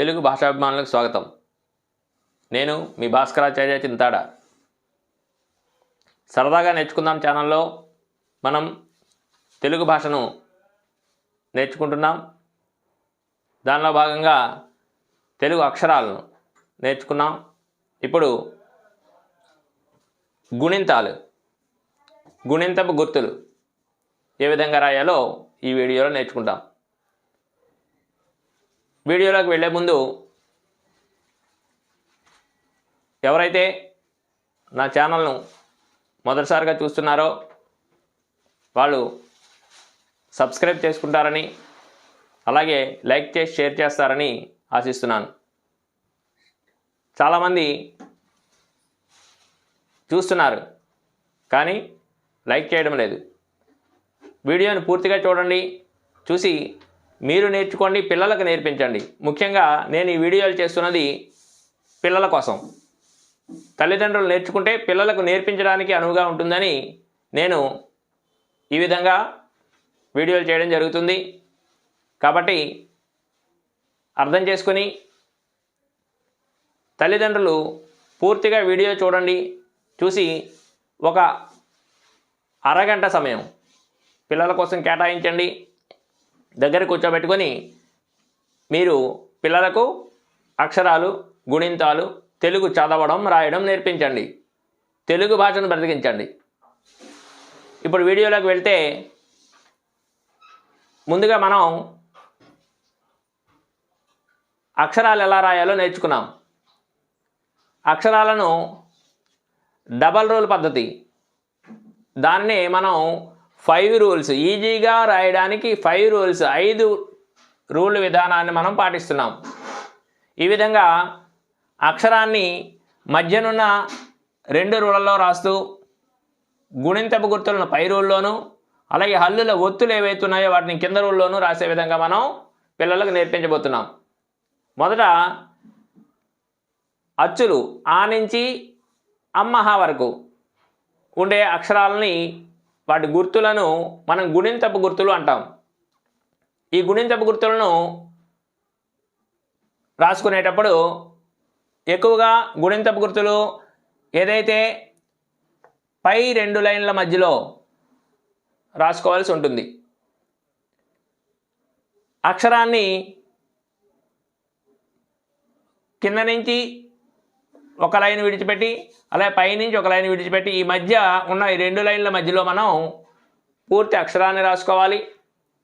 తెలుగు భాషాభిమానులకు స్వాగతం. నేను మీ భాస్కరాచార్య చింతాడ. సరదాగా నేర్చుకుందాం ఛానల్లో మనం తెలుగు భాషను నేర్చుకుంటున్నాం. దానిలో భాగంగా తెలుగు అక్షరాలను నేర్చుకున్నాం. ఇప్పుడు గుణింతాలు. గుణింతపు గుర్తులు ఏ విధంగా రాయాలో ఈ వీడియోలో నేర్చుకుంటాం. వీడియోలోకి వెళ్ళే ముందు ఎవరైతే నా ఛానల్ను మొదటిసారిగా చూస్తున్నారో వాళ్ళు సబ్స్క్రైబ్ చేసుకుంటారని అలాగే లైక్ చేసి షేర్ చేస్తారని ఆశిస్తున్నాను. చాలామంది చూస్తున్నారు కానీ లైక్ చేయడం లేదు. వీడియోని పూర్తిగా చూడండి చూసి మీరు నేర్చుకోండి పిల్లలకు నేర్పించండి. ముఖ్యంగా నేను ఈ వీడియోలు చేస్తున్నది పిల్లల కోసం. తల్లిదండ్రులు నేర్చుకుంటే పిల్లలకు నేర్పించడానికి అనువుగా ఉంటుందని నేను ఈ విధంగా వీడియోలు చేయడం జరుగుతుంది. కాబట్టి అర్థం చేసుకుని తల్లిదండ్రులు పూర్తిగా వీడియో చూడండి. చూసి ఒక అరగంట సమయం పిల్లల కోసం కేటాయించండి. దగ్గర కూర్చోబెట్టుకొని మీరు పిల్లలకు అక్షరాలు గుణింతాలు తెలుగు చదవడం రాయడం నేర్పించండి. తెలుగు భాషను బ్రతికించండి. ఇప్పుడు వీడియోలోకి వెళ్తే ముందుగా మనం అక్షరాలు ఎలా రాయాలో నేర్చుకున్నాం. అక్షరాలను డబల్ రోల్ పద్ధతి. దాన్ని మనం ఫైవ్ రూల్స్ ఈజీగా రాయడానికి ఫైవ్ రూల్స్ ఐదు రూల్ విధానాన్ని మనం పాటిస్తున్నాం. ఈ విధంగా అక్షరాన్ని మధ్యనున్న రెండు రూళ్ళలో రాస్తూ గుణింతపు గుర్తులను పై రూల్లోనూ అలాగే హల్లుల ఒత్తులు ఏవైతే ఉన్నాయో వాటిని కింద రూల్లోనూ రాసే విధంగా మనం పిల్లలకు నేర్పించబోతున్నాం. మొదట అచ్చులు ఆ నుంచి అమ్మహ వరకు ఉండే అక్షరాలని వాటి గుర్తులను మనం గుణింతపు గుర్తులు అంటాం. ఈ గుణింతపు గుర్తులను రాసుకునేటప్పుడు ఎక్కువగా గుణింతపు గుర్తులు ఏదైతే పై రెండు లైన్ల మధ్యలో రాసుకోవాల్సి ఉంటుంది. అక్షరాన్ని కింద నుంచి ఒక లైన్ విడిచిపెట్టి అలాగే పైనుంచి ఒక లైన్ విడిచిపెట్టి ఈ మధ్య ఉన్న ఈ రెండు లైన్ల మధ్యలో మనం పూర్తి అక్షరాన్ని రాసుకోవాలి.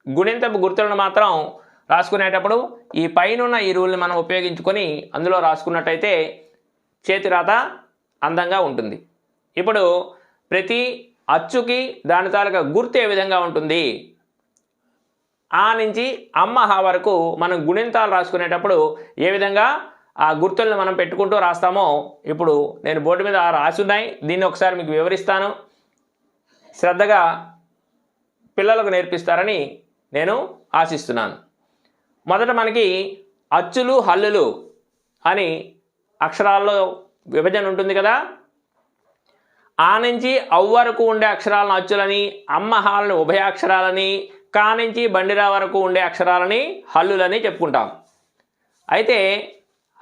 గుణింతపు గుర్తులను మాత్రం రాసుకునేటప్పుడు ఈ పైన ఈ రూల్ని మనం ఉపయోగించుకొని అందులో రాసుకున్నట్టయితే చేతి రాత అందంగా ఉంటుంది. ఇప్పుడు ప్రతి అచ్చుకి దాని తాలూకా గుర్తు ఏ విధంగా ఉంటుంది? ఆ నుంచి అమ్మహ వరకు మనం గుణింతాలు రాసుకునేటప్పుడు ఏ విధంగా ఆ గుర్తులను మనం పెట్టుకుంటూ రాస్తామో ఇప్పుడు నేను బోర్డు మీద రాసి ఉన్నాయి. దీన్ని ఒకసారి మీకు వివరిస్తాను. శ్రద్ధగా పిల్లలకు నేర్పిస్తారని నేను ఆశిస్తున్నాను. మొదట మనకి అచ్చులు హల్లులు అని అక్షరాల్లో విభజన ఉంటుంది కదా? ఆ నుంచి అవ్ వరకు ఉండే అక్షరాలను అచ్చులని అమ్మ హాలను ఉభయాక్షరాలని కా నుంచి బండిరా వరకు ఉండే అక్షరాలని హల్లులని చెప్పుకుంటాం. అయితే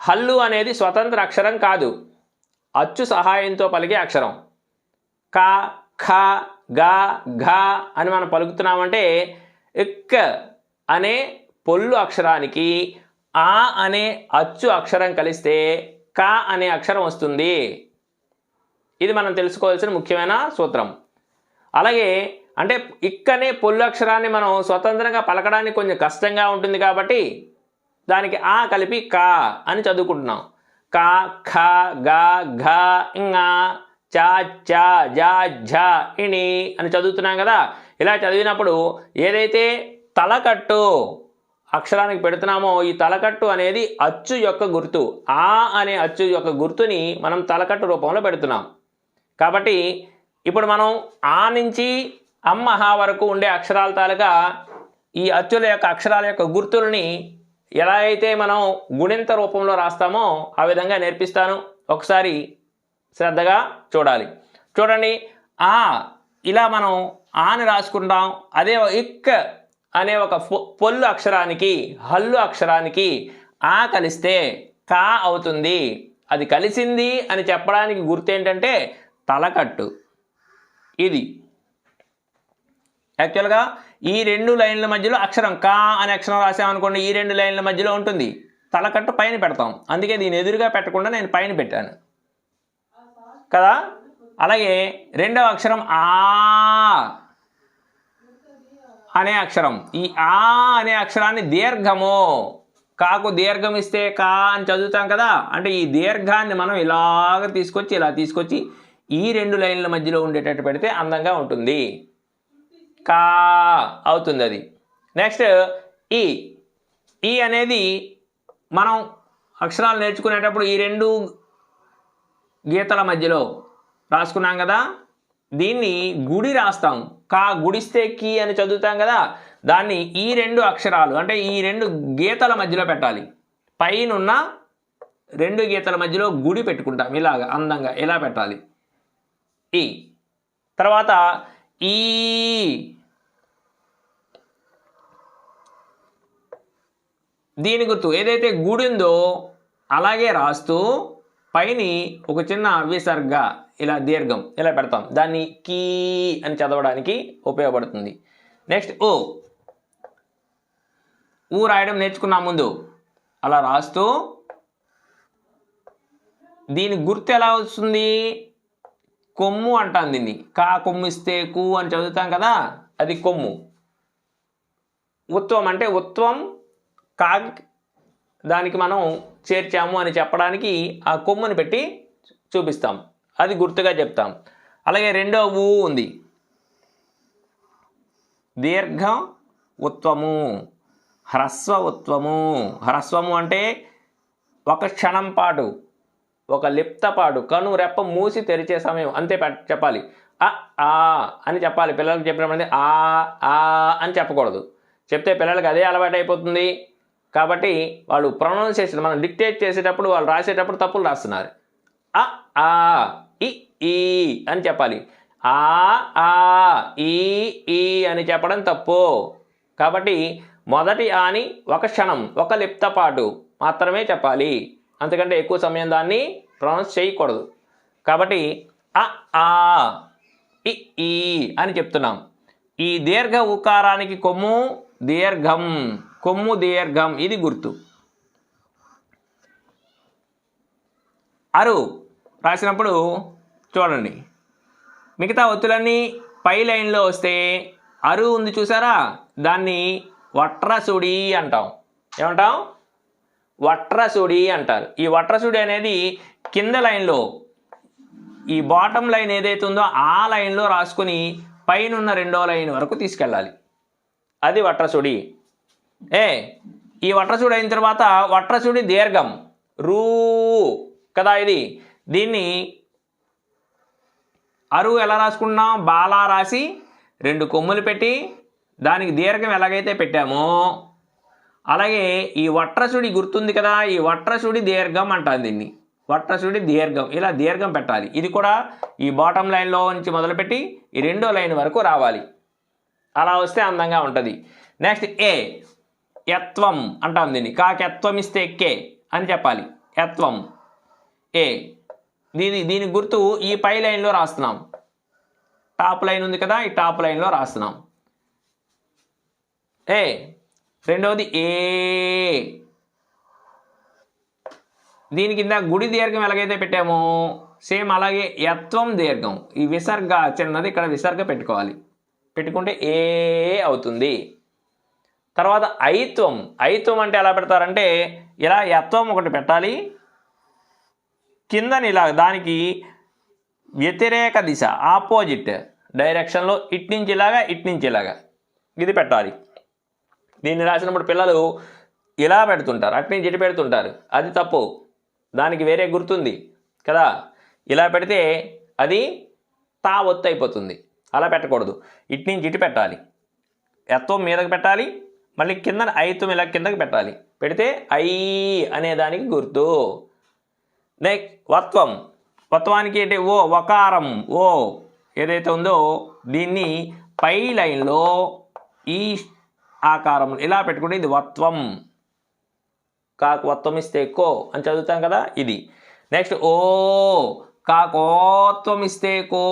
హల్లు అనేది స్వతంత్ర అక్షరం కాదు. అచ్చు సహాయంతో పలికే అక్షరం. క ఖ గ ఘ అని మనం పలుకుతున్నామంటే ఇక్ అనే పొల్లు అక్షరానికి ఆ అనే అచ్చు అక్షరం కలిస్తే క అనే అక్షరం వస్తుంది. ఇది మనం తెలుసుకోవాల్సిన ముఖ్యమైన సూత్రం. అలాగే అంటే ఇక్కనే పొల్లు అక్షరాన్ని మనం స్వతంత్రంగా పలకడానికి కొంచెం కష్టంగా ఉంటుంది కాబట్టి దానికి ఆ కలిపి కా అని చదువుకుంటున్నాం. కా ఖ గ ఘ ఇంగ చా చా జా ఝ ఇణి అని చదువుతున్నాం కదా. ఇలా చదివినప్పుడు ఏదైతే తలకట్టు అక్షరానికి పెడుతున్నామో ఈ తలకట్టు అనేది అచ్చు యొక్క గుర్తు. ఆ అనే అచ్చు యొక్క గుర్తుని మనం తలకట్టు రూపంలో పెడుతున్నాం. కాబట్టి ఇప్పుడు మనం ఆ నుంచి అమ్మహ వరకు ఉండే అక్షరాల తాలూకా ఈ అచ్చుల యొక్క అక్షరాల యొక్క గుర్తుల్ని ఎలా అయితే మనం గుణింత రూపంలో రాస్తామో ఆ విధంగా నేర్పిస్తాను. ఒకసారి శ్రద్ధగా చూడాలి. చూడండి ఆ ఇలా మనం ఆని రాసుకుంటాం. అదే ఇక్ అనే ఒక పొల్లు అక్షరానికి హల్లు అక్షరానికి ఆ కలిస్తే కా అవుతుంది. అది కలిసింది అని చెప్పడానికి గుర్తేంటంటే తలకట్టు. ఇది. యాక్చువల్గా ఈ రెండు లైన్ల మధ్యలో అక్షరం కా అనే అక్షరం రాసామనుకోండి ఈ రెండు లైన్ల మధ్యలో ఉంటుంది. తలకట్టు పైన పెడతాం. అందుకే దీని ఎదురుగా పెట్టకుండా నేను పైన పెట్టాను. కదా? అలాగే రెండవ అక్షరం ఆ అనే అక్షరం. ఈ ఆ అనే అక్షరాన్ని దీర్ఘము. కాకు దీర్ఘం ఇస్తే కా అని చదువుతాం కదా? అంటే ఈ దీర్ఘాన్ని మనం ఇలాగ తీసుకొచ్చి ఇలా తీసుకొచ్చి ఈ రెండు లైన్ల మధ్యలో ఉండేటట్టు పెడితే అందంగా ఉంటుంది. కా అవుతుంది అది నెక్స్ట్ ఈ. ఈ అనేది మనం అక్షరాలు నేర్చుకునేటప్పుడు ఈ రెండు గీతల మధ్యలో రాసుకున్నాం కదా? దీన్ని గుడి రాస్తాం. కా గుడిస్తే కీ అని చదువుతాం కదా? దాన్ని ఈ రెండు అక్షరాలు అంటే ఈ రెండు గీతల మధ్యలో పెట్టాలి. పైనున్న రెండు గీతల మధ్యలో గుడి పెట్టుకుంటాం. ఇలాగ అందంగా ఇలా పెట్టాలి? ఈ. తర్వాత ఈ. దీని గుర్తు ఏదైతే గుడి ఉందో అలాగే రాస్తూ పైని ఒక చిన్న విసర్గ ఇలా దీర్ఘం ఇలా పెడతాం. దాన్ని కీ అని చదవడానికి ఉపయోగపడుతుంది. నెక్స్ట్ ఓ ఊ రాయడం నేర్చుకున్నా ముందు అలా రాస్తూ దీని గుర్తు ఎలా వస్తుంది? కొమ్ము అంటాం దీన్ని. కా కొమ్ము ఇస్తే కు అని చదువుతాం కదా అది కొమ్ము. ఉత్వం అంటే ఉత్వం కా దానికి మనం చేర్చాము అని చెప్పడానికి ఆ కొమ్ముని పెట్టి చూపిస్తాం. అది గుర్తుగా చెప్తాం. అలాగే రెండో ఊ ఉంది. దీర్ఘ ఉత్వము హ్రస్వ ఉత్వము. హ్రస్వము అంటే ఒక క్షణం పాటు ఒక లిప్తపాడు కను రెప్ప మూసి తెరిచే సమయం. అంతే చెప్పాలి. ఆ ఆ అని చెప్పాలి. పిల్లలకు చెప్పినప్పుడు ఆ ఆ అని చెప్పకూడదు. చెప్తే పిల్లలకి అదే అలవాటు అయిపోతుంది. కాబట్టి వాళ్ళు ప్రొనౌన్సియేషన్ మనం డిక్టేట్ చేసేటప్పుడు వాళ్ళు రాసేటప్పుడు తప్పులు రాస్తున్నారు. ఆ ఆ ఇ ఈ అని చెప్పాలి. ఆ ఆ ఈ ఈ అని చెప్పడం తప్పు. కాబట్టి మొదటి ఆని ఒక క్షణం ఒక లిప్తపాటు మాత్రమే చెప్పాలి. అంతకంటే ఎక్కువ సమయం దాన్ని ప్రొనౌన్స్ చేయకూడదు. కాబట్టి అ ఆ ఇ ఈ అని చెప్తున్నాం. ఈ దీర్ఘ ఉకారానికి కొమ్ము దీర్ఘం కొమ్ము దీర్ఘం ఇది గుర్తు. అరు రాసినప్పుడు చూడండి. మిగతా ఒత్తులన్నీ పై లైన్లో వస్తే అరు ఉంది చూసారా? దాన్ని వట్రసుడి అంటాం. ఏమంటాం? వట్రసుడి అంటారు. ఈ వట్రసుడి అనేది కింద లైన్లో ఈ బాటమ్ లైన్ ఏదైతే ఉందో ఆ లైన్లో రాసుకుని పైనున్న రెండో లైన్ వరకు తీసుకెళ్ళాలి. అది వట్రసుడి. ఏ ఈ వట్రసుడి అయిన తర్వాత వట్రసుడి దీర్ఘం రూ కదా ఇది. దీన్ని అరువు ఎలా రాసుకున్నాం? బాలా రాసి రెండు కొమ్ములు పెట్టి దానికి దీర్ఘం ఎలాగైతే పెట్టామో అలాగే ఈ వట్రసుడి గుర్తుంది కదా ఈ వట్రసుడి దీర్ఘం అంటారు దీన్ని. వట్రసుడి దీర్ఘం ఇలా దీర్ఘం పెట్టాలి. ఇది కూడా ఈ బాటం లైన్లో నుంచి మొదలుపెట్టి ఈ రెండో లైన్ వరకు రావాలి. అలా వస్తే అందంగా ఉంటుంది. నెక్స్ట్ ఏ యత్వం అంటాం దీన్ని. కాకెత్వం ఇస్తే కే అని చెప్పాలి. యత్వం. ఏ దీని దీని గుర్తు ఈ పై లైన్లో రాస్తున్నాం. టాప్ లైన్ ఉంది కదా ఈ టాప్ లైన్లో రాస్తున్నాం. ఏ రెండవది ఏ. దీని కింద గుడి దీర్ఘం ఎలాగైతే పెట్టామో సేమ్ అలాగే యత్వం దీర్ఘం. ఈ విసర్గ చిన్నది ఇక్కడ విసర్గ పెట్టుకోవాలి. పెట్టుకుంటే ఏ అవుతుంది. తర్వాత ఐత్వం. ఐత్వం అంటే ఎలా పెడతారంటే ఇలా యత్వం ఒకటి పెట్టాలి. కిందని ఇలా దానికి వ్యతిరేక దిశ ఆపోజిట్ డైరెక్షన్లో ఇట్నుంచి ఇలాగా ఇట్నుంచి ఇలాగా. ఇది పెట్టాలి. దీన్ని రాసినప్పుడు పిల్లలు ఇలా పెడుతుంటారు అట్నే నుంచి పెడుతుంటారు. అది తప్పు. దానికి వేరే గుర్తుంది కదా? ఇలా పెడితే అది తా ఒత్తు అయిపోతుంది. అలా పెట్టకూడదు. ఇటు నుంచి ఇటు పెట్టాలి. ఎత్వం మీదకి పెట్టాలి మళ్ళీ కింద ఐత్వం ఇలా కిందకి పెట్టాలి. పెడితే ఐ అనే దానికి గుర్తు. నెక్ వత్వం. వత్వానికి ఏంటి? ఓ వకారం. ఓ ఏదైతే ఉందో దీన్ని పై లైన్లో ఈ ఆకారము ఇలా పెట్టుకుంటే ఇది వత్వం. కాకు వత్వం ఇస్తే కో అని చదువుతాం కదా ఇది. నెక్స్ట్ ఓ కాకోత్వం ఇస్తే కో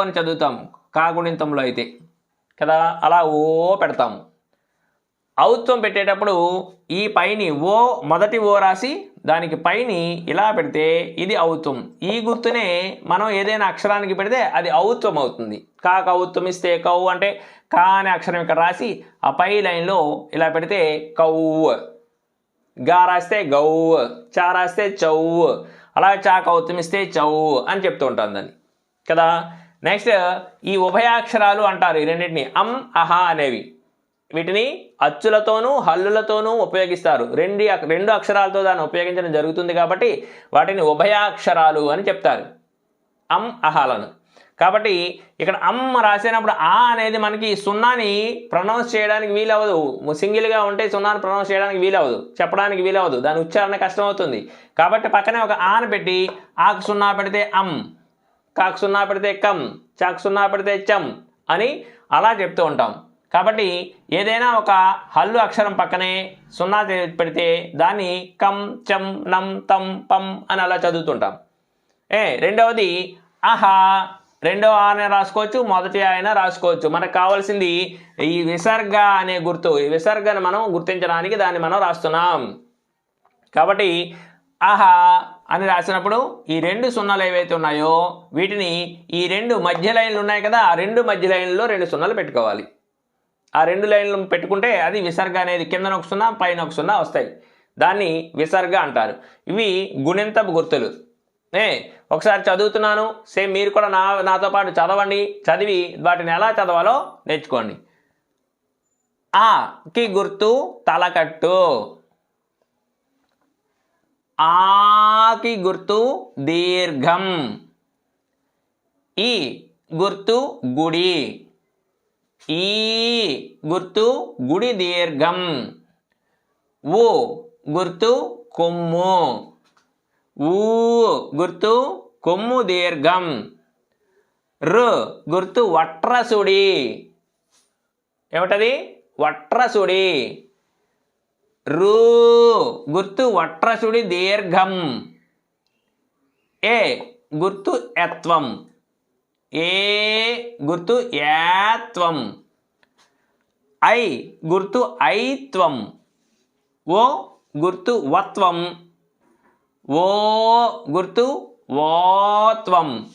అని చదువుతాం కాగుణింతంలో అయితే. కదా అలా ఓ పెడతాము. ఔత్వం పెట్టేటప్పుడు ఈ పైని ఓ మొదటి ఓ రాసి దానికి పైని ఇలా పెడితే ఇది ఔత్వం. ఈ గుర్తునే మనం ఏదైనా అక్షరానికి పెడితే అది ఔత్వం అవుతుంది. కాక ఔత్వం ఇస్తే కౌ అంటే కా అనే అక్షరం ఇక్కడ రాసి ఆ పై లైన్లో ఇలా పెడితే కౌ. గా రాస్తే గౌ చా రాస్తే చౌ అలా చాక ఔత్వం ఇస్తే చౌ అని చెప్తూ ఉంటాం దాన్ని. కదా? నెక్స్ట్ ఈ ఉభయాక్షరాలు అంటారు ఈ రెండింటిని. అమ్ అహ అనేవి. వీటిని అచ్చులతోనూ హల్లులతోనూ ఉపయోగిస్తారు. రెండు రెండు అక్షరాలతో దాన్ని ఉపయోగించడం జరుగుతుంది కాబట్టి వాటిని ఉభయాక్షరాలు అని చెప్తారు. అం అహాలను. కాబట్టి ఇక్కడ అమ్ రాసేటప్పుడు ఆ అనేది మనకి సున్నాని ప్రొనౌన్స్ చేయడానికి వీలవదు సింగిల్గా ఉంటే సున్నాని ప్రొనౌన్స్ చేయడానికి వీలవదు చెప్పడానికి వీలవదు దాని ఉచ్చారణ కష్టమవుతుంది. కాబట్టి పక్కనే ఒక ఆను పెట్టి ఆకు సున్నా పెడితే అమ్ కాకు సున్నా పెడితే కమ్ చాకు సున్నా పెడితే చం అని అలా చెప్తూ ఉంటాం. కాబట్టి ఏదైనా ఒక హల్లు అక్షరం పక్కనే సున్నా పెడితే దాన్ని కం చం నం తం పం అని అలా చదువుతుంటాం. ఏ రెండవది ఆహా రెండవ ఆయన రాసుకోవచ్చు మొదటి ఆయన రాసుకోవచ్చు. మనకు కావాల్సింది ఈ విసర్గ అనే గుర్తు. ఈ విసర్గను మనం గుర్తించడానికి దాన్ని మనం రాస్తున్నాం. కాబట్టి ఆహా అని రాసినప్పుడు ఈ రెండు సున్నాలు ఏవైతే ఉన్నాయో వీటిని ఈ రెండు మధ్య లైన్లు ఉన్నాయి కదా ఆ రెండు మధ్య లైన్లో రెండు సున్నాలు పెట్టుకోవాలి. ఆ రెండు లైన్లు పెట్టుకుంటే అది విసర్గ అనేది కిందన ఒక సున్నా పైన ఒక సున్నా వస్తాయి. దాన్ని విసర్గ అంటారు. ఇవి గుణింతపు గుర్తులు. ఏ ఒకసారి చదువుతున్నాను సేమ్ మీరు కూడా నా నాతో పాటు చదవండి చదివి వాటిని ఎలా చదవాలో నేర్చుకోండి. ఆకి గుర్తు తలకట్టు. ఆకి గుర్తు దీర్ఘం. ఈ గుర్తు గుడి. ఈ గుర్తు గుడి దీర్ఘం. ఓ గుర్తు కొమ్ము. ఊ గుర్తు కొమ్ము దీర్ఘం. రు గుర్తు వట్రసుడి. ఏమిటది? వట్రసుడి. రు గుర్తు వట్రసుడి దీర్ఘం. ఏ గుర్తు ఎత్వం ఏ గుర్తు యాత్వం ఐ గుర్తు ఐత్వం ఓ గుర్తు వత్వం ఓ గుర్తు ఓత్వం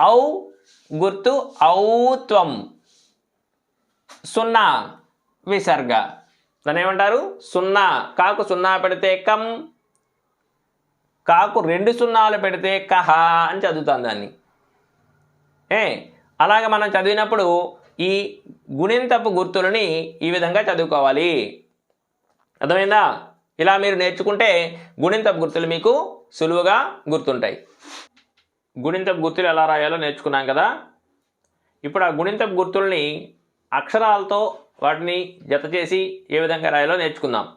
ఔ గుర్తు ఔత్వం సున్నా విసర్గ. దాన్ని ఏమంటారు? సున్నా. కాకు సున్నా పెడితే కం. కాకు రెండు సున్నాలు పెడితే కహ అని చదువుతాం దాన్ని. ఏ? అలాగే మనం చదివినప్పుడు ఈ గుణింతపు గుర్తులని ఈ విధంగా చదువుకోవాలి. అర్థమైందా? ఇలా మీరు నేర్చుకుంటే గుణింతపు గుర్తులు మీకు సులువుగా గుర్తుంటాయి. గుణింతపు గుర్తులు ఎలా రాయాలో నేర్చుకున్నాం కదా? ఇప్పుడు ఆ గుణింతపు గుర్తుల్ని అక్షరాలతో వాటిని జత చేసి ఏ విధంగా రాయాలో నేర్చుకుందాం.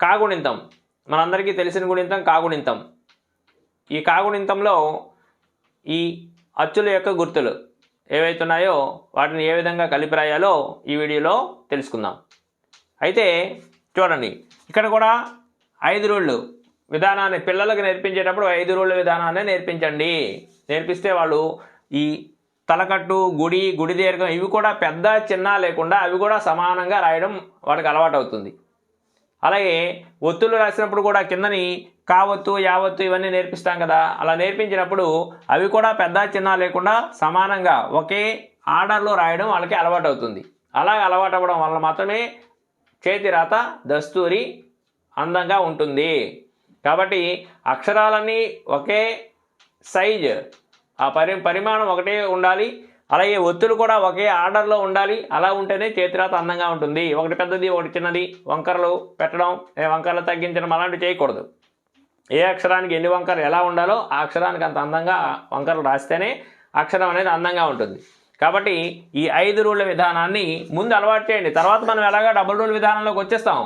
కాగుణింతం మనందరికీ తెలిసిన గుణింతం కాగుణింతం. ఈ కాగుణింతంలో ఈ అచ్చుల యొక్క గుర్తులు ఏవైతే ఉన్నాయో వాటిని ఏ విధంగా కలిపి రాయాలో ఈ వీడియోలో తెలుసుకుందాం. అయితే చూడండి ఇక్కడ కూడా ఐదు రూళ్ళు. విధానాన్ని పిల్లలకు నేర్పించేటప్పుడు ఐదు రూళ్ళ విధానాన్ని నేర్పించండి. నేర్పిస్తే వాళ్ళు ఈ తలకట్టు గుడి గుడి దీర్ఘం ఇవి కూడా పెద్ద చిన్న లేకుండా అవి కూడా సమానంగా రాయడం వాడికి అలవాటు అవుతుంది అలాగే ఒత్తులు రాసినప్పుడు కూడా కిందని కావత్తు యావత్తు ఇవన్నీ నేర్పిస్తాం కదా. అలా నేర్పించినప్పుడు అవి కూడా పెద్ద చిన్న లేకుండా సమానంగా ఒకే ఆర్డర్లో రాయడం వాళ్ళకి అలవాటు అవుతుంది అలా అలవాటు అవ్వడం వల్ల మాత్రమే చేతి రాత దస్తూరి అందంగా ఉంటుంది. కాబట్టి అక్షరాలన్నీ ఒకే సైజ్ ఆ పరి పరిమాణం ఒకటే ఉండాలి. అలాగే ఒత్తులు కూడా ఒకే ఆర్డర్లో ఉండాలి. అలా ఉంటేనే చేతిరాత అందంగా ఉంటుంది. ఒకటి పెద్దది ఒకటి చిన్నది. వంకరలు పెట్టడం వంకరలు తగ్గించడం అలాంటివి చేయకూడదు. ఏ అక్షరానికి ఎన్ని వంకరలు ఎలా ఉండాలో ఆ అక్షరానికి అంత అందంగా వంకరలు రాస్తేనే అక్షరం అనేది అందంగా ఉంటుంది. కాబట్టి ఈ ఐదు రూళ్ళ విధానాన్ని ముందు అలవాటు చేయండి. తర్వాత మనం ఎలాగా డబుల్ రూల్ విధానంలోకి వచ్చేస్తాం?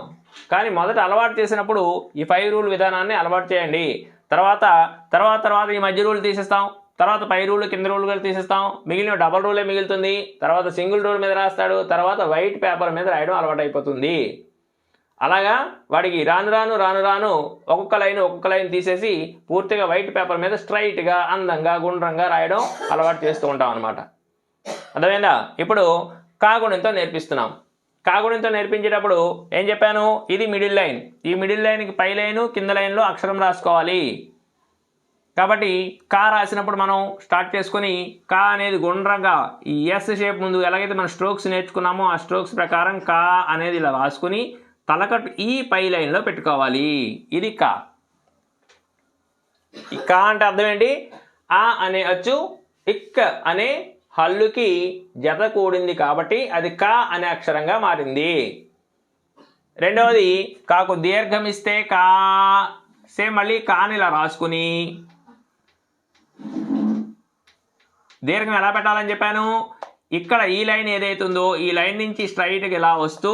కానీ మొదట అలవాటు చేసినప్పుడు ఈ ఫైవ్ రూల్ విధానాన్ని అలవాటు చేయండి. తర్వాత తర్వాత తర్వాత ఈ మధ్య రూల్ తీసేస్తాం. తర్వాత పై రూల్ కింద రూల్ కూడా తీసేస్తాం. మిగిలిన డబల్ రూలే మిగులుతుంది. తర్వాత సింగిల్ రూల్ మీద రాస్తాడు. తర్వాత వైట్ పేపర్ మీద రాయడం అలవాటు అయిపోతుంది అలాగా వాడికి రాను రాను రాను రాను ఒక్కొక్క లైన్ ఒక్కొక్క లైన్ తీసేసి పూర్తిగా వైట్ పేపర్ మీద స్ట్రైట్గా అందంగా గుండ్రంగా రాయడం అలవాటు చేస్తూ ఉంటాం అనమాట అర్థమైందా? ఇప్పుడు కాగుణంతో నేర్పిస్తున్నాం. కాగుణంతో నేర్పించేటప్పుడు ఏం చెప్పాను? ఇది మిడిల్ లైన్. ఈ మిడిల్ లైన్కి పై లైను కింద లైన్లో అక్షరం రాసుకోవాలి. కాబట్టి కా రాసినప్పుడు మనం స్టార్ట్ చేసుకొని కా అనేది గుండ్రంగా ఈ ఎస్ షేప్ ముందు ఎలాగైతే మనం స్ట్రోక్స్ నేర్చుకున్నామో ఆ స్ట్రోక్స్ ప్రకారం కా అనేది ఇలా రాసుకొని తలకట్టు ఈ పై లైన్లో పెట్టుకోవాలి. ఇది కా. ఈ కా అంటే అర్థం ఏంటి? ఆ అనే అచ్చు ఇక్ అనే హల్లుకి జత కూడింది కాబట్టి అది కా అనే అక్షరంగా మారింది. రెండవది కాకు దీర్ఘం ఇస్తే కా సేమ్ మళ్ళీ కాని ఇలా రాసుకుని దీర్ఘం ఎలా పెట్టాలని చెప్పాను? ఇక్కడ ఈ లైన్ ఏదైతుందో ఉందో ఈ లైన్ నుంచి స్ట్రైట్గా ఇలా వస్తూ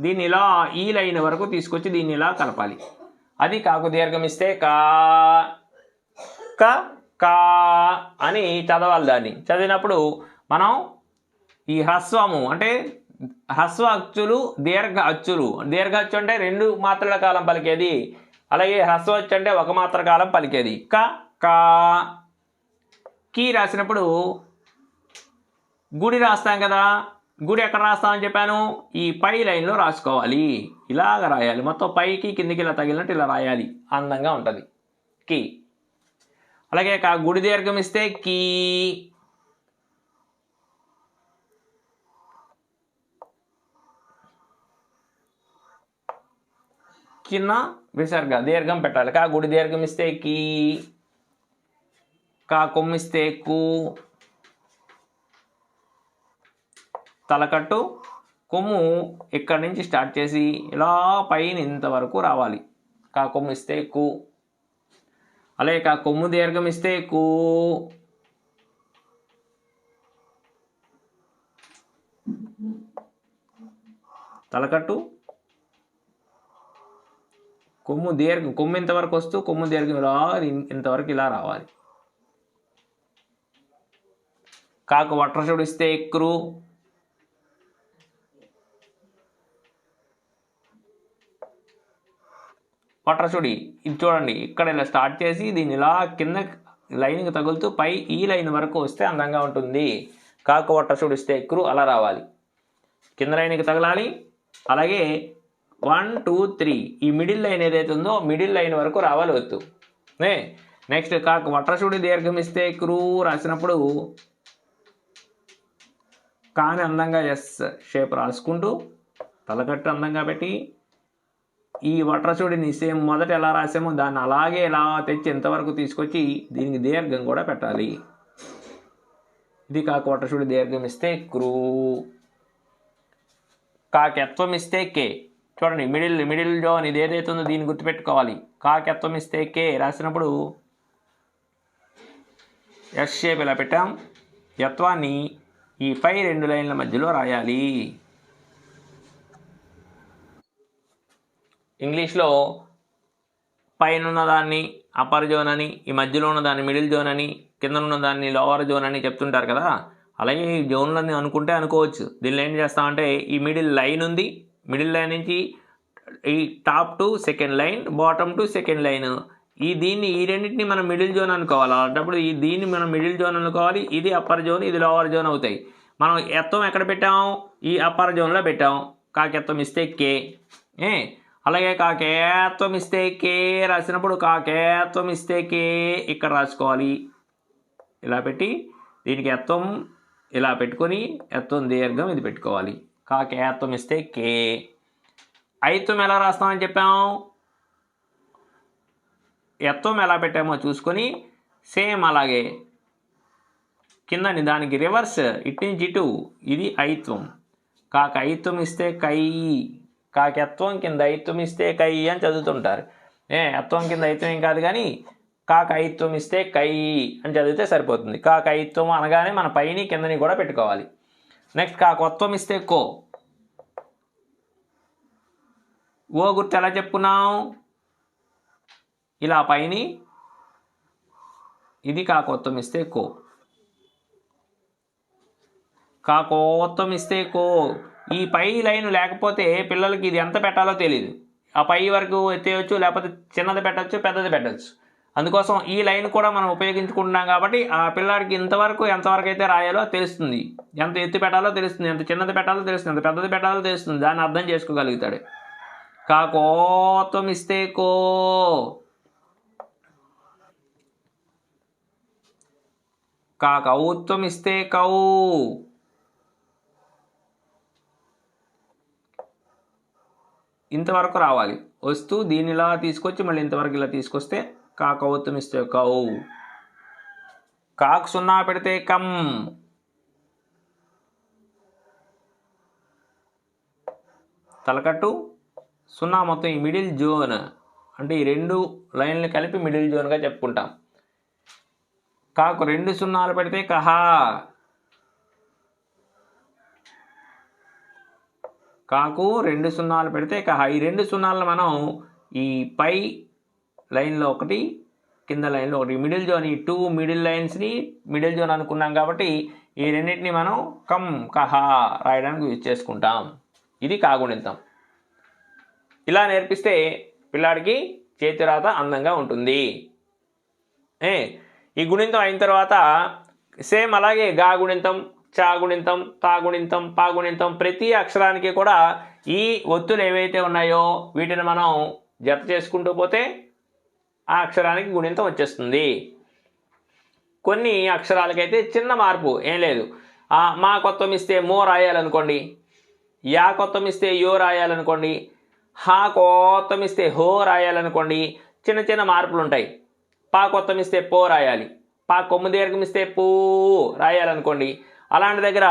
దీన్ని ఇలా ఈ లైన్ వరకు తీసుకొచ్చి దీన్ని ఇలా కలపాలి. అది కాకు దీర్ఘం ఇస్తే కా క కా అని చదవాలి దాన్ని. చదివినప్పుడు మనం ఈ హ్రస్వము అంటే హ్రస్వ అచ్చులు దీర్ఘ అచ్చులు. దీర్ఘ అచ్చు అంటే రెండు మాత్రల కాలం పలికేది. అలాగే హ్రస్వ అచ్చు అంటే ఒక మాత్ర కాలం పలికేది. క కా కీ రాసినప్పుడు గుడి రాస్తాం కదా గుడి ఎక్కడ రాస్తామని చెప్పాను? ఈ పై లైన్లో రాసుకోవాలి. ఇలాగ రాయాలి. మొత్తం పైకి కిందికి ఇలా తగిలినట్టు ఇలా రాయాలి. అందంగా ఉంటుంది. కీ. అలాగే కా గుడి దీర్ఘం ఇస్తే కీ. చిన్న విసర్గ దీర్ఘం పెట్టాలి. కా గుడి దీర్ఘం ఇస్తే కీ. కా కొమ్మిస్తే కు తలకట్టు కొమ్ము ఇక్కడి నుంచి స్టార్ట్ చేసి ఇలా పైన ఇంతవరకు రావాలి. కా కొమ్మిస్తే కు. అలాగే కా కొమ్ము దీర్ఘం ఇస్తే కు. తలకట్టు. కొమ్ము దీర్ఘం కొమ్ము ఇంతవరకు వస్తూ కొమ్ము దీర్ఘం ఇలా ఇంతవరకు ఇలా రావాలి. కాకు వట్రచుడు ఇస్తే ఎక్రు వట్రచుడి ఇది చూడండి ఇక్కడ ఇలా స్టార్ట్ చేసి దీన్ని ఇలా కింద లైన్కి తగులుతూ పై ఈ లైన్ వరకు వస్తే అందంగా ఉంటుంది. కాకు వట్రచుడు ఇస్తే ఎక్కురు అలా రావాలి. కింద లైన్కి తగలాలి. అలాగే వన్ టూ త్రీ ఈ మిడిల్ లైన్ ఏదైతే ఉందో మిడిల్ లైన్ వరకు రావాలి వద్దు. ఏ నెక్స్ట్ కాకు వట్రచుడి దీర్ఘం ఇస్తే క్రూ రాసినప్పుడు కానీ అందంగా ఎస్ షేప్ రాసుకుంటూ తలకట్టు అందంగా పెట్టి ఈ వట్రచూడిని సేమ్ మొదట ఎలా రాసామో దాన్ని అలాగే ఎలా తెచ్చి ఎంతవరకు తీసుకొచ్చి దీనికి దీర్ఘం కూడా పెట్టాలి. ఇది కాకు వట్రచూడి దీర్ఘం ఇస్తే క్రూ కాకెత్వం ఇస్తే కే. చూడండి మిడిల్ మిడిల్ జోన్ ఇది ఏదైతే ఉందో దీన్ని గుర్తుపెట్టుకోవాలి. కాకెత్వం ఇస్తే కే రాసినప్పుడు ఎస్ షేప్ ఇలా పెట్టాం? యత్వాన్ని ఈ పై రెండు లైన్ల మధ్యలో రాయాలి. ఇంగ్లీష్లో పైన ఉన్నదాన్ని అప్పర్ జోన్ అని ఈ మధ్యలో ఉన్న దాన్ని మిడిల్ జోన్ అని కింద ఉన్న దాన్ని లోవర్ జోన్ అని చెప్తుంటారు కదా. అలాగే ఈ జోన్లని అనుకుంటే అనుకోవచ్చు. దీనిలో ఏం చేస్తామంటే ఈ మిడిల్ లైన్ ఉంది. మిడిల్ లైన్ నుంచి ఈ top to second line bottom to second line. ఈ దీన్ని ఈ రెండింటిని మనం మిడిల్ జోన్ అనుకోవాలి. అలాంటప్పుడు ఈ దీన్ని మనం మిడిల్ జోన్ అనుకోవాలి. ఇది అప్పర్ జోన్ ఇది లోవర్ జోన్ అవుతాయి. మనం ఎత్తం ఎక్కడ పెట్టాం? ఈ అప్పర్ జోన్లో పెట్టాం. కాకెత్తం ఇస్తే కే. ఏ? అలాగే కాకేత్వం ఇస్తే కే రాసినప్పుడు కాకేత్వం ఇస్తే కే ఇక్కడ రాసుకోవాలి. ఇలా పెట్టి దీనికి ఎత్వం ఇలా పెట్టుకొని ఎత్తం దీర్ఘం ఇది పెట్టుకోవాలి. కాకేత్వం ఇస్తే కే. ఐత్వం ఎలా రాస్తామని చెప్పాం? ఎత్తం ఎలా పెట్టామో చూసుకొని సేమ్ అలాగే కిందని దానికి రివర్స్ ఇటు నుంచి ఇటు ఇది ఐత్వం. కాక ఐత్వం ఇస్తే కై. కాకెత్వం కింద ఐత్వం ఇస్తే కై అని చదువుతుంటారు. ఏ అత్వం కింద ఐత్వం ఏం కాదు కానీ కాక ఐత్వం ఇస్తే కై అని చదివితే సరిపోతుంది. కాక ఐత్వం అనగానే మన పైని కిందని కూడా పెట్టుకోవాలి. నెక్స్ట్ కాకొత్వం ఇస్తే కో. ఓ గుర్తు ఎలా చెప్పుకున్నాం? ఇలా పైని ఇది కాకొత్తం ఇస్తే కో. కాకోత్తం ఇస్తే కో. ఈ పై లైన్ లేకపోతే పిల్లలకి ఇది ఎంత పెట్టాలో తెలియదు ఆ పై వరకు ఎత్తేయచ్చు లేకపోతే చిన్నది పెట్టచ్చు పెద్దది పెట్టచ్చు. అందుకోసం ఈ లైన్ కూడా మనం ఉపయోగించుకుంటున్నాం కాబట్టి ఆ పిల్లాడికి ఇంతవరకు ఎంతవరకు అయితే రాయాలో తెలుస్తుంది. ఎంత ఎత్తు పెట్టాలో తెలుస్తుంది ఎంత చిన్నది పెట్టాలో తెలుస్తుంది ఎంత పెద్దది పెట్టాలో తెలుస్తుంది. దాన్ని అర్థం చేసుకోగలుగుతాడు. కాకోత్వం ఇస్తే కో. కాకౌత్వం ఇస్తే కౌ ఇంతవరకు రావాలి. వస్తూ దీన్ని ఇలా తీసుకొచ్చి మళ్ళీ ఇంతవరకు ఇలా తీసుకొస్తే కాకౌత్వం ఇస్తే కౌ కాకు సున్నా పెడితే కమ్ తలకట్టు సున్నా మొత్తం ఈ మిడిల్ జోన్. అంటే ఈ రెండు లైన్లు కలిపి మిడిల్ జోన్గా చెప్పుకుంటాం. కాకు రెండు సున్నాలు పెడితే కహా. కాకు రెండు సున్నాలు పెడితే కహా. ఈ రెండు సున్నాలను మనం ఈ పై లైన్లో ఒకటి కింద లైన్లో ఒకటి మిడిల్ జోన్ ఈ టూ మిడిల్ లైన్స్ని మిడిల్ జోన్ అనుకున్నాం కాబట్టి ఈ రెండింటిని మనం కమ్ కహా రాయడానికి యూజ్ చేసుకుంటాం. ఇది కాగుణితం. ఇలా నేర్పిస్తే పిల్లాడికి చేతిరాత అందంగా ఉంటుంది. ఏ ఈ గుణింతం అయిన తర్వాత సేమ్ అలాగే గా గుణింతం చా గుణింతం తా గుణింతం పా గుణింతం ప్రతి అక్షరానికి కూడా ఈ ఒత్తులు ఏవైతే ఉన్నాయో వీటిని మనం జత చేసుకుంటూ పోతే ఆ అక్షరానికి గుణింతం వచ్చేస్తుంది. కొన్ని అక్షరాలకైతే చిన్న మార్పు ఏం లేదు. మా కొత్తం ఇస్తే మో రాయాలనుకోండి యా కొత్తం ఇస్తే యో రాయాలనుకోండి హా కొత్తం ఇస్తే హో రాయాలనుకోండి చిన్న చిన్న మార్పులు ఉంటాయి పా కొత్త మిస్తే పో రాయాలి. పా కొమ్ము దీర్ఘం ఇస్తే పూ రాయాలనుకోండి. అలాంటి దగ్గర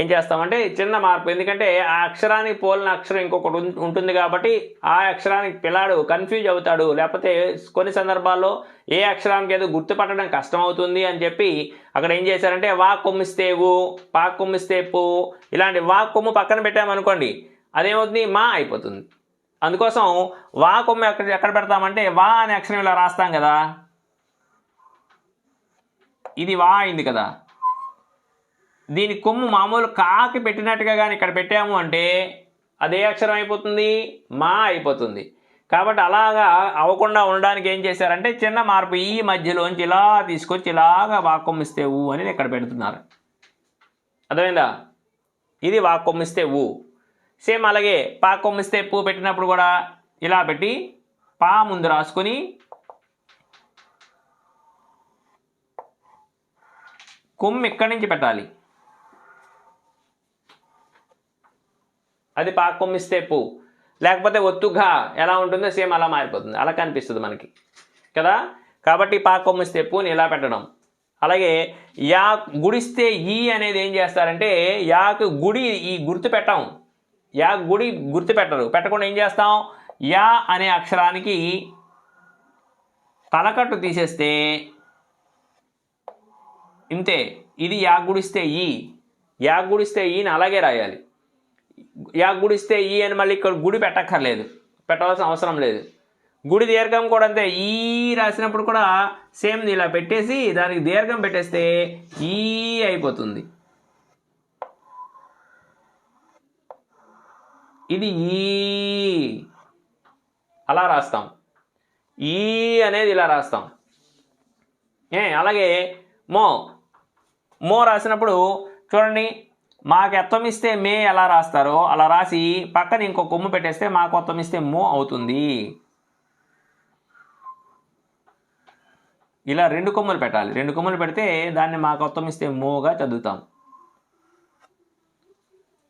ఏం చేస్తామంటే చిన్న మార్పు. ఎందుకంటే ఆ అక్షరానికి పోలిన అక్షరం ఇంకొకటి ఉంటుంది కాబట్టి ఆ అక్షరానికి పిల్లాడు కన్ఫ్యూజ్ అవుతాడు. లేకపోతే కొన్ని సందర్భాల్లో ఏ అక్షరానికి ఏదో గుర్తుపట్టడం కష్టం అవుతుంది అని చెప్పి అక్కడ ఏం చేశారంటే వా కొమ్మిస్తే ఊ పా కొమ్మిస్తే పూ ఇలాంటి వా కొమ్ము పక్కన పెట్టామనుకోండి అదేమవుతుంది? మా అయిపోతుంది. అందుకోసం వా కొమ్ము ఎక్కడ ఎక్కడ పెడతామంటే వా అనే అక్షరం ఇలా రాస్తాం కదా. ఇది వా అయింది కదా. దీని కొమ్ము మామూలు కాకి పెట్టినట్టుగా కానీ ఇక్కడ పెట్టాము అంటే అదే అక్షరం అయిపోతుంది మా అయిపోతుంది. కాబట్టి అలాగా అవ్వకుండా ఉండడానికి ఏం చేశారంటే చిన్న మార్పు ఈ మధ్యలోంచి ఇలా తీసుకొచ్చి ఇలాగా వాకొమ్మిస్తే ఊ అని ఇక్కడ పెడుతున్నారు. అర్థమైందా? ఇది వాకొమ్మిస్తే ఊ. సేమ్ అలాగే పాకొమ్మిస్తే పూ పెట్టినప్పుడు కూడా ఇలా పెట్టి పా ముందు రాసుకొని కొమ్ము ఎక్కడి నుంచి పెట్టాలి. అది పాక కొమ్మిస్తే పూ. లేకపోతే ఒత్తుగా ఎలా ఉంటుందో సేమ్ అలా మారిపోతుంది. అలా కనిపిస్తుంది మనకి. కదా? కాబట్టి పాక కొమ్మిస్తే పూని ఇలా పెట్టడం. అలాగే యా గుడిస్తే ఈ అనేది ఏం చేస్తారంటే యాకు గుడి ఈ గుర్తు పెట్టాం. యా గుడి గుర్తు పెట్టరు. పెట్టకుండా ఏం చేస్తాం? యా అనే అక్షరానికి తలకట్టు తీసేస్తే ఇంతే ఇది యాగుడిస్తే ఈ యాగుడిస్తే ఈని అలాగే రాయాలి. యాగుడిస్తే ఈ అని మళ్ళీ ఇక్కడ గుడి పెట్టక్కర్లేదు పెట్టవలసిన అవసరం లేదు. గుడి దీర్ఘం కూడా అంతే ఈ రాసినప్పుడు కూడా సేమ్ ఇలా పెట్టేసి దానికి దీర్ఘం పెట్టేస్తే ఈ అయిపోతుంది. ఇది ఈ అలా రాస్తాం. ఈ అనేది ఇలా రాస్తాం. ఏ అలాగే మో మో రాసినప్పుడు చూడండి మాకు ఎత్తం ఇస్తే మే ఎలా రాస్తారో అలా రాసి పక్కన ఇంకో కొమ్ము పెట్టేస్తే మాకు కొత్తం ఇస్తే మో అవుతుంది. ఇలా రెండు కొమ్ములు పెట్టాలి. రెండు కొమ్ములు పెడితే దాన్ని మాకు కొత్తం ఇస్తే మోగా చదువుతాం.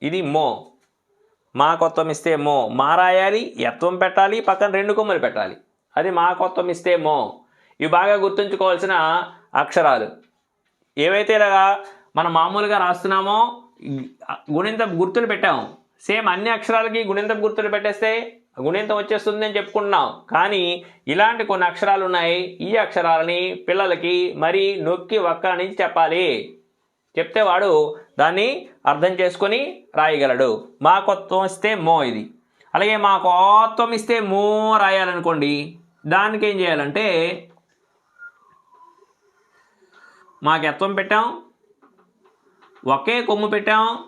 ఇది మో. మా కొత్తం ఇస్తే మో. మా రాయాలి ఎత్వం పెట్టాలి పక్కన రెండు కొమ్ములు పెట్టాలి. అది మా కొత్తం ఇస్తే మో. ఇవి బాగా గుర్తుంచుకోవాల్సిన అక్షరాలు. ఏవైతే ఇలాగా మనం మామూలుగా రాస్తున్నామో గుణింత గుర్తులు పెట్టాము. సేమ్ అన్ని అక్షరాలకి గుణింత గుర్తులు పెట్టేస్తే గుణింతం వచ్చేస్తుంది అని చెప్పుకుంటున్నాం. కానీ ఇలాంటి కొన్ని అక్షరాలు ఉన్నాయి. ఈ అక్షరాలని పిల్లలకి మరీ నొక్కి ఒక్క నుంచి చెప్పాలి. చెప్తే వాడు దాన్ని అర్థం చేసుకొని రాయగలడు. మా కొత్వం ఇస్తే మో ఇది. అలాగే మా కోత్వం ఇస్తే మో రాయాలనుకోండి దానికి ఏం చేయాలంటే మాకు ఎత్వం పెట్టాం ఒకే కొమ్ము పెట్టాం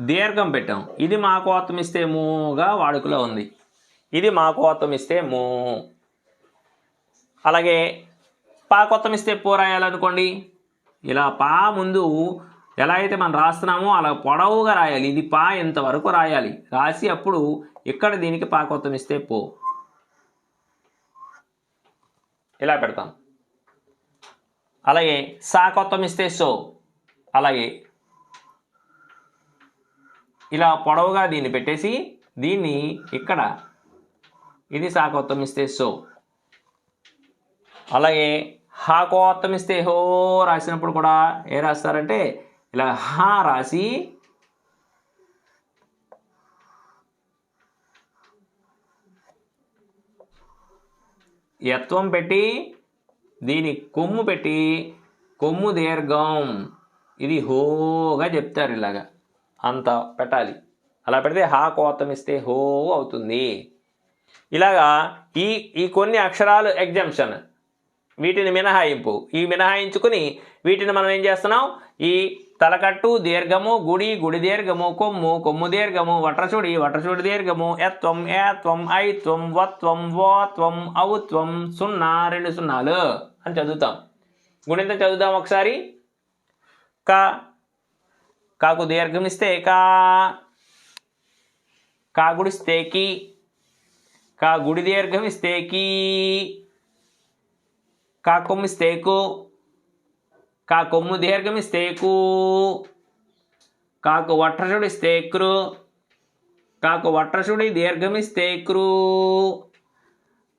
దీర్ఘం పెట్టాం. ఇది మా కోతం ఇస్తే మూగా వాడుకలో ఉంది. ఇది మా కోతం ఇస్తే మూ. అలాగే పా కొత్తం ఇస్తే పో రాయాలనుకోండి. ఇలా పా ముందు ఎలా అయితే మనం రాస్తున్నామో అలా పొడవుగా రాయాలి. ఇది పా ఇంతవరకు రాయాలి. రాసి అప్పుడు ఇక్కడ దీనికి పా కొత్తం ఇస్తే పో. ఇలా పెడతాం. అలాగే సా కొత్తం అలాగే ఇలా పొడవుగా దీన్ని పెట్టేసి దీన్ని ఇక్కడ ఇది సా కొత్తం ఇస్తే సో అలాగే హా కోత్తం ఇస్తే హో రాసినప్పుడు కూడా ఏ రాస్తారంటే ఇలా హా రాసి యత్వం పెట్టి దీని కొమ్ము పెట్టి కొమ్ము దీర్ఘం. ఇది హోగా చెప్తారు ఇలాగా. అంత పెట్టాలి. అలా పెడితే హా కోతం ఇస్తే హో అవుతుంది. ఇలాగా ఈ ఈ కొన్ని అక్షరాలు ఎగ్జంప్షన్. వీటిని మినహాయింపు. ఈ మినహాయించుకుని వీటిని మనం ఏం చేస్తున్నాం? ఈ తలకట్టు దీర్ఘము గుడి గుడి దీర్ఘము కొమ్ము కొమ్ము దీర్ఘము వట్రచుడి వట్రచుడి దీర్ఘము ఎత్వం ఏత్వం ఐత్వం వత్వం వోత్వం ఔత్వం సున్నా రెండు సున్నాలు అని చదువుతాం. గుణింతం చదువుదాం ఒకసారి. కా. కాకు దీర్ఘం ఇస్తే కా. కా గుడిస్తే కి. కా గుడి దీర్ఘం ఇస్తే కీ. కా కొమ్ము కు. కా కొమ్ము దీర్ఘమి స్థేకు కాకు వట్రషుడి ఇస్తే క్రు కాకు వట్రసుడి దీర్ఘం ఇస్తే క్రు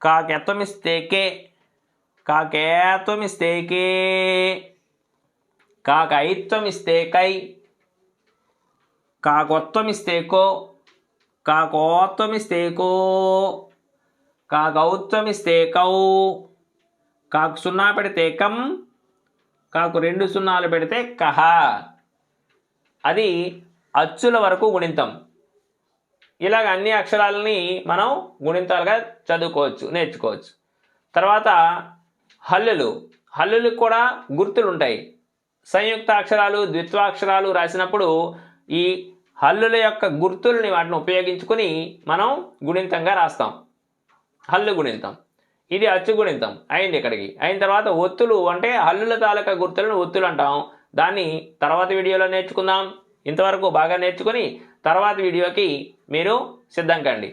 కాకెత్వం ఇస్తే కే కాకేత్వం ఇస్తే కే కాకైత్వం ఇస్తే కై కాకొత్వం ఇస్తే కో కాకోత్వం కో కాకౌత్వం కౌ కాకు సున్నా పెడితే కం. కాకు రెండు సున్నాలు పెడితే కహ. అది అచ్చుల వరకు గుణింతం. ఇలాగ అన్ని అక్షరాలని మనం గుణింతాలుగా చదువుకోవచ్చు నేర్చుకోవచ్చు. తర్వాత హల్లులు. హల్లులకు కూడా గుర్తులు ఉంటాయి సంయుక్త అక్షరాలు ద్విత్వాక్షరాలు రాసినప్పుడు ఈ హల్లుల యొక్క గుర్తుల్ని వాటిని ఉపయోగించుకుని మనం గుణింతంగా రాస్తాం. హల్లు గుణింతం. ఇది అచ్చుగుణితం అయింది ఇక్కడికి. అయిన తర్వాత ఒత్తులు అంటే హల్లుల తాలూక గుర్తులను ఒత్తులు అంటాం. దాన్ని తర్వాత వీడియోలో నేర్చుకుందాం. ఇంతవరకు బాగా నేర్చుకొని తర్వాత వీడియోకి మీరు సిద్ధం కండి.